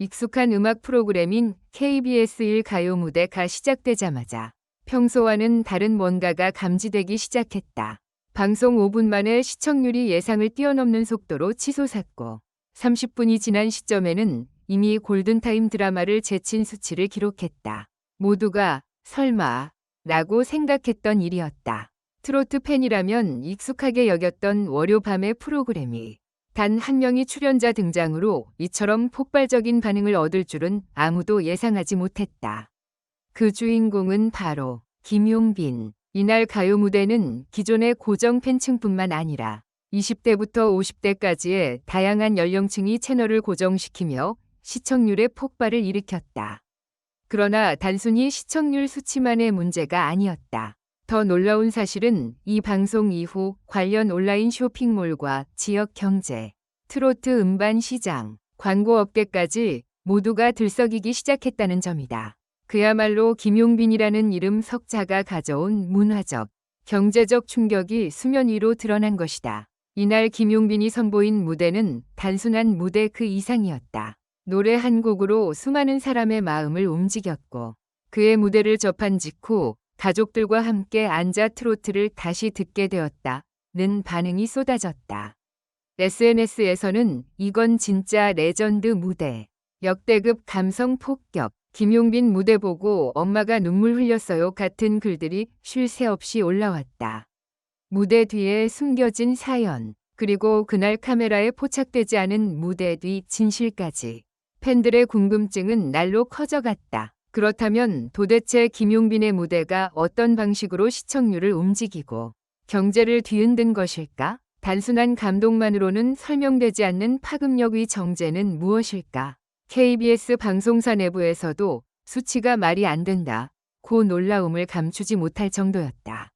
익숙한 음악 프로그램인 KBS 1 가요 무대가 시작되자마자 평소와는 다른 뭔가가 감지되기 시작했다. 방송 5분 만에 시청률이 예상을 뛰어넘는 속도로 치솟았고 30분이 지난 시점에는 이미 골든타임 드라마를 제친 수치를 기록했다. 모두가 설마 라고 생각했던 일이었다. 트로트 팬이라면 익숙하게 여겼던 월요 밤의 프로그램이 단 한 명의 출연자 등장으로 이처럼 폭발적인 반응을 얻을 줄은 아무도 예상하지 못했다. 그 주인공은 바로 김용빈. 이날 가요 무대는 기존의 고정 팬층뿐만 아니라 20대부터 50대까지의 다양한 연령층이 채널을 고정시키며 시청률의 폭발을 일으켰다. 그러나 단순히 시청률 수치만의 문제가 아니었다. 더 놀라운 사실은 이 방송 이후 관련 온라인 쇼핑몰과 지역 경제, 트로트 음반 시장, 광고 업계까지 모두가 들썩이기 시작했다는 점이다. 그야말로 김용빈이라는 이름 석자가 가져온 문화적, 경제적 충격이 수면 위로 드러난 것이다. 이날 김용빈이 선보인 무대는 단순한 무대 그 이상이었다. 노래 한 곡으로 수많은 사람의 마음을 움직였고 그의 무대를 접한 직후 가족들과 함께 앉아 트로트를 다시 듣게 되었다 는 반응이 쏟아졌다. SNS에서는 이건 진짜 레전드 무대, 역대급 감성 폭격, 김용빈 무대 보고 엄마가 눈물 흘렸어요 같은 글들이 쉴 새 없이 올라왔다. 무대 뒤에 숨겨진 사연, 그리고 그날 카메라에 포착되지 않은 무대 뒤 진실까지 팬들의 궁금증은 날로 커져갔다. 그렇다면 도대체 김용빈의 무대가 어떤 방식으로 시청률을 움직이고 경제를 뒤흔든 것일까? 단순한 감동만으로는 설명되지 않는 파급력의 정제는 무엇일까? KBS 방송사 내부에서도 수치가 말이 안 된다. 고 놀라움을 감추지 못할 정도였다.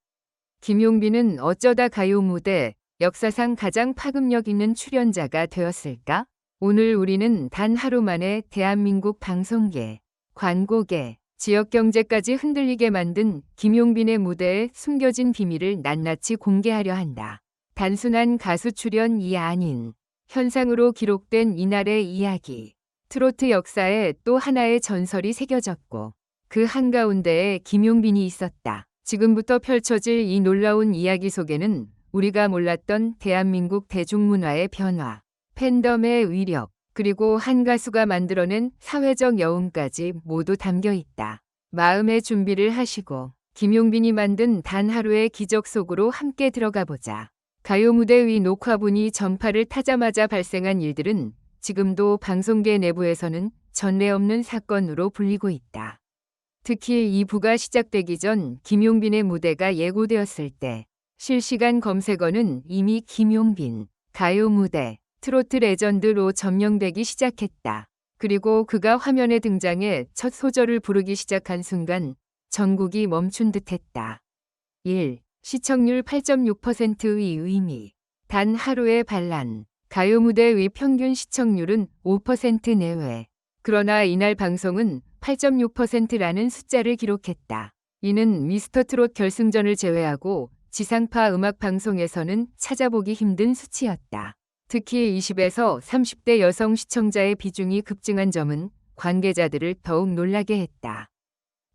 김용빈은 어쩌다 가요 무대 역사상 가장 파급력 있는 출연자가 되었을까? 오늘 우리는 단 하루 만에 대한민국 방송계, 광고계, 지역 경제까지 흔들리게 만든 김용빈의 무대에 숨겨진 비밀을 낱낱이 공개하려 한다. 단순한 가수 출연이 아닌 현상으로 기록된 이날의 이야기. 트로트 역사에 또 하나의 전설이 새겨졌고 그 한가운데에 김용빈이 있었다. 지금부터 펼쳐질 이 놀라운 이야기 속에는 우리가 몰랐던 대한민국 대중문화의 변화, 팬덤의 위력, 그리고 한 가수가 만들어낸 사회적 여운까지 모두 담겨 있다. 마음의 준비를 하시고 김용빈이 만든 단 하루의 기적 속으로 함께 들어가 보자. 가요 무대 위 녹화분이 전파를 타자마자 발생한 일들은 지금도 방송계 내부에서는 전례 없는 사건으로 불리고 있다. 특히 이 부가 시작되기 전 김용빈의 무대가 예고되었을 때 실시간 검색어는 이미 김용빈, 가요 무대, 트로트 레전드로 점령되기 시작했다. 그리고 그가 화면에 등장해 첫 소절을 부르기 시작한 순간 전국이 멈춘 듯 했다. 1. 시청률 8.6%의 의미. 단 하루의 반란. 가요 무대의 평균 시청률은 5% 내외. 그러나 이날 방송은 8.6%라는 숫자를 기록했다. 이는 미스터 트롯 결승전을 제외하고 지상파 음악 방송에서는 찾아보기 힘든 수치였다. 특히 20에서 30대 여성 시청자의 비중이 급증한 점은 관계자들을 더욱 놀라게 했다.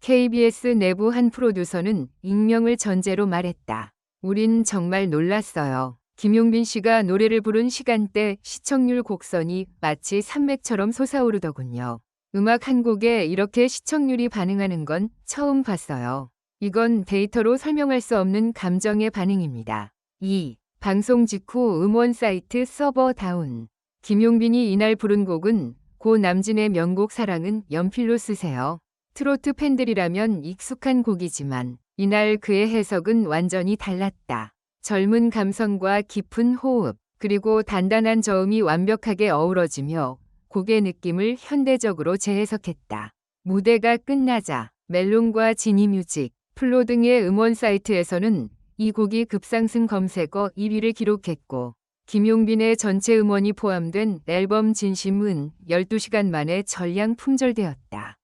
KBS 내부 한 프로듀서는 익명을 전제로 말했다. 우린 정말 놀랐어요. 김용빈 씨가 노래를 부른 시간대 시청률 곡선이 마치 산맥처럼 솟아오르더군요. 음악 한 곡에 이렇게 시청률이 반응하는 건 처음 봤어요. 이건 데이터로 설명할 수 없는 감정의 반응입니다. 2. 방송 직후 음원 사이트 서버 다운. 김용빈이 이날 부른 곡은 고 남진의 명곡 사랑은 연필로 쓰세요. 트로트 팬들이라면 익숙한 곡이지만 이날 그의 해석은 완전히 달랐다. 젊은 감성과 깊은 호흡, 그리고 단단한 저음이 완벽하게 어우러지며 곡의 느낌을 현대적으로 재해석했다. 무대가 끝나자 멜론과 지니뮤직, 플로 등의 음원 사이트에서는 이 곡이 급상승 검색어 1위를 기록했고 김용빈의 전체 음원이 포함된 앨범 진심은 12시간 만에 전량 품절되었다.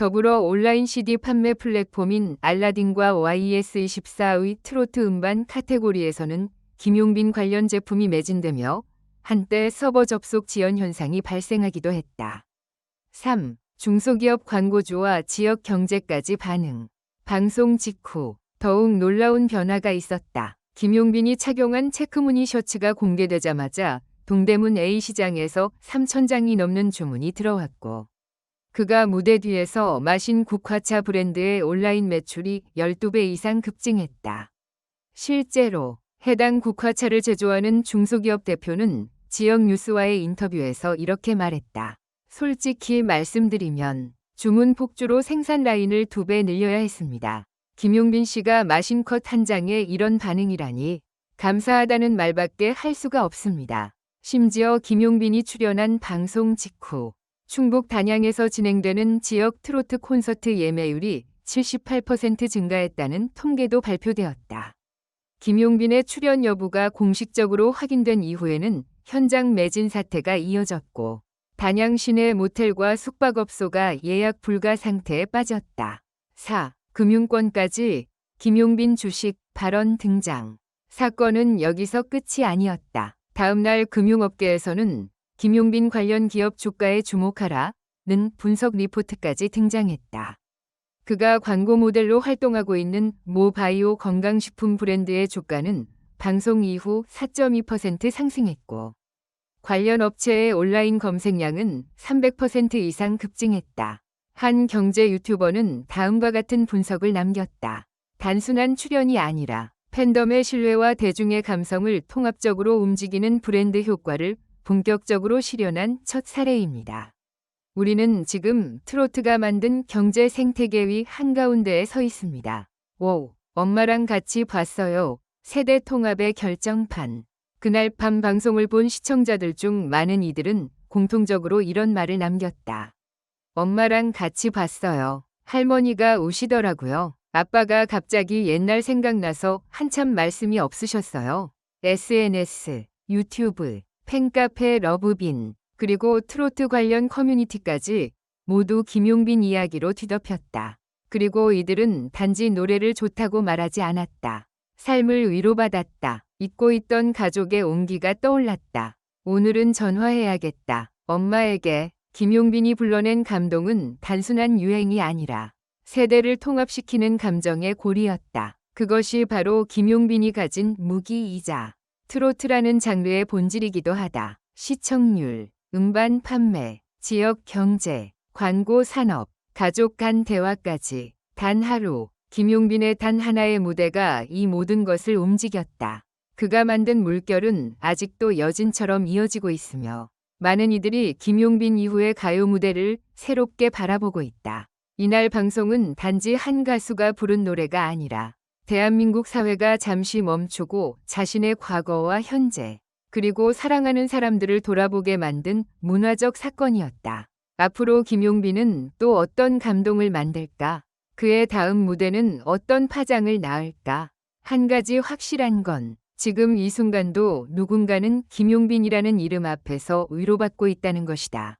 더불어 온라인 CD 판매 플랫폼인 알라딘과 YS24의 트로트 음반 카테고리에서는 김용빈 관련 제품이 매진되며 한때 서버 접속 지연 현상이 발생하기도 했다. 3. 중소기업 광고주와 지역 경제까지 반응. 방송 직후 더욱 놀라운 변화가 있었다. 김용빈이 착용한 체크무늬 셔츠가 공개되자마자 동대문 A시장에서 3천장이 넘는 주문이 들어왔고 그가 무대 뒤에서 마신 국화차 브랜드의 온라인 매출이 12배 이상 급증했다. 실제로 해당 국화차를 제조하는 중소기업 대표는 지역 뉴스와의 인터뷰에서 이렇게 말했다. 솔직히 말씀드리면 주문 폭주로 생산 라인을 두 배 늘려야 했습니다. 김용빈 씨가 마신 컷 한 장에 이런 반응이라니 감사하다는 말밖에 할 수가 없습니다. 심지어 김용빈이 출연한 방송 직후 충북 단양에서 진행되는 지역 트로트 콘서트 예매율이 78% 증가했다는 통계도 발표되었다. 김용빈의 출연 여부가 공식적으로 확인된 이후에는 현장 매진 사태가 이어졌고 단양 시내 모텔과 숙박업소가 예약 불가 상태에 빠졌다. 4. 금융권까지 김용빈 주식 발언 등장. 사건은 여기서 끝이 아니었다. 다음날 금융업계에서는 김용빈 관련 기업 주가에 주목하라 는 분석 리포트까지 등장했다. 그가 광고 모델로 활동하고 있는 모 바이오 건강식품 브랜드의 주가는 방송 이후 4.2% 상승했고 관련 업체의 온라인 검색량은 300% 이상 급증했다. 한 경제 유튜버는 다음과 같은 분석을 남겼다. 단순한 출연이 아니라 팬덤의 신뢰와 대중의 감성을 통합적으로 움직이는 브랜드 효과를 본격적으로 실현한 첫 사례입니다. 우리는 지금 트로트가 만든 경제 생태계 위 한가운데에 서 있습니다. 오, 엄마랑 같이 봤어요. 세대 통합의 결정판. 그날 밤 방송을 본 시청자들 중 많은 이들은 공통적으로 이런 말을 남겼다. 엄마랑 같이 봤어요. 할머니가 우시더라고요. 아빠가 갑자기 옛날 생각나서 한참 말씀이 없으셨어요. SNS, 유튜브, 팬카페 러브빈, 그리고 트로트 관련 커뮤니티까지 모두 김용빈 이야기로 뒤덮였다. 그리고 이들은 단지 노래를 좋다고 말하지 않았다. 삶을 위로받았다. 잊고 있던 가족의 온기가 떠올랐다. 오늘은 전화해야겠다. 엄마에게 김용빈이 불러낸 감동은 단순한 유행이 아니라 세대를 통합시키는 감정의 고리였다. 그것이 바로 김용빈이 가진 무기이자 트로트라는 장르의 본질이기도 하다. 시청률, 음반 판매, 지역 경제, 광고 산업, 가족 간 대화까지 단 하루 김용빈의 단 하나의 무대가 이 모든 것을 움직였다. 그가 만든 물결은 아직도 여진처럼 이어지고 있으며 많은 이들이 김용빈 이후의 가요 무대를 새롭게 바라보고 있다. 이날 방송은 단지 한 가수가 부른 노래가 아니라 대한민국 사회가 잠시 멈추고 자신의 과거와 현재, 그리고 사랑하는 사람들을 돌아보게 만든 문화적 사건이었다. 앞으로 김용빈은 또 어떤 감동을 만들까? 그의 다음 무대는 어떤 파장을 낳을까? 한 가지 확실한 건 지금 이 순간도 누군가는 김용빈이라는 이름 앞에서 위로받고 있다는 것이다.